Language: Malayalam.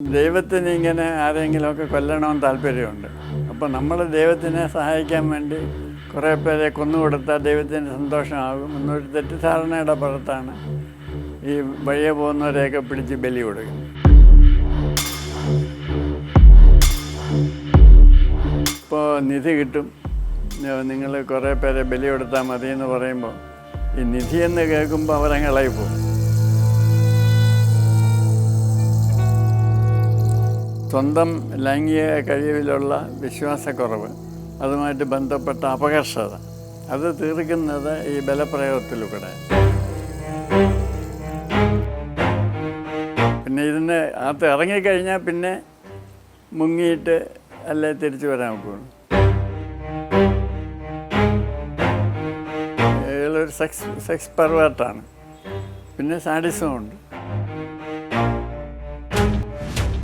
ദൈവത്തിന് ഇങ്ങനെ ആരെങ്കിലുമൊക്കെ കൊല്ലണമെന്ന് താല്പര്യമുണ്ട്. അപ്പോൾ നമ്മൾ ദൈവത്തിനെ സഹായിക്കാൻ വേണ്ടി കുറേ പേരെ കൊന്നുകൊടുത്താൽ ദൈവത്തിന് സന്തോഷമാകും. എന്നൊരു തെറ്റിദ്ധാരണയുടെ പുറത്താണ് ഈ വഴിയെ പോകുന്നവരെയൊക്കെ പിടിച്ച് ബലി കൊടുക്കുന്നത്. ഇപ്പോൾ നിധി കിട്ടും. നിങ്ങൾ കുറേ പേരെ ബലി കൊടുത്താൽ മതി എന്ന് പറയുമ്പോൾ ഈ നിധി എന്ന് കേൾക്കുമ്പോൾ അവരങ്ങളായി പോകും സ്വന്തം ലൈംഗിക കഴിവിലുള്ള വിശ്വാസക്കുറവ് അതുമായിട്ട് ബന്ധപ്പെട്ട അപകർഷത അത് തീർക്കുന്നത് ഈ ബലപ്രയോഗത്തിലൂടെ. പിന്നെ ഇതിന് അകത്ത് ഇറങ്ങിക്കഴിഞ്ഞാൽ പിന്നെ മുങ്ങിയിട്ട് അല്ലേ തിരിച്ചു വരാൻ ഒക്കുള്ളൂ ഇയാളൊരു സെക്സ് സെക്സ് പെർവേർട്ടാണ്. പിന്നെ സാഡിസവും ഉണ്ട്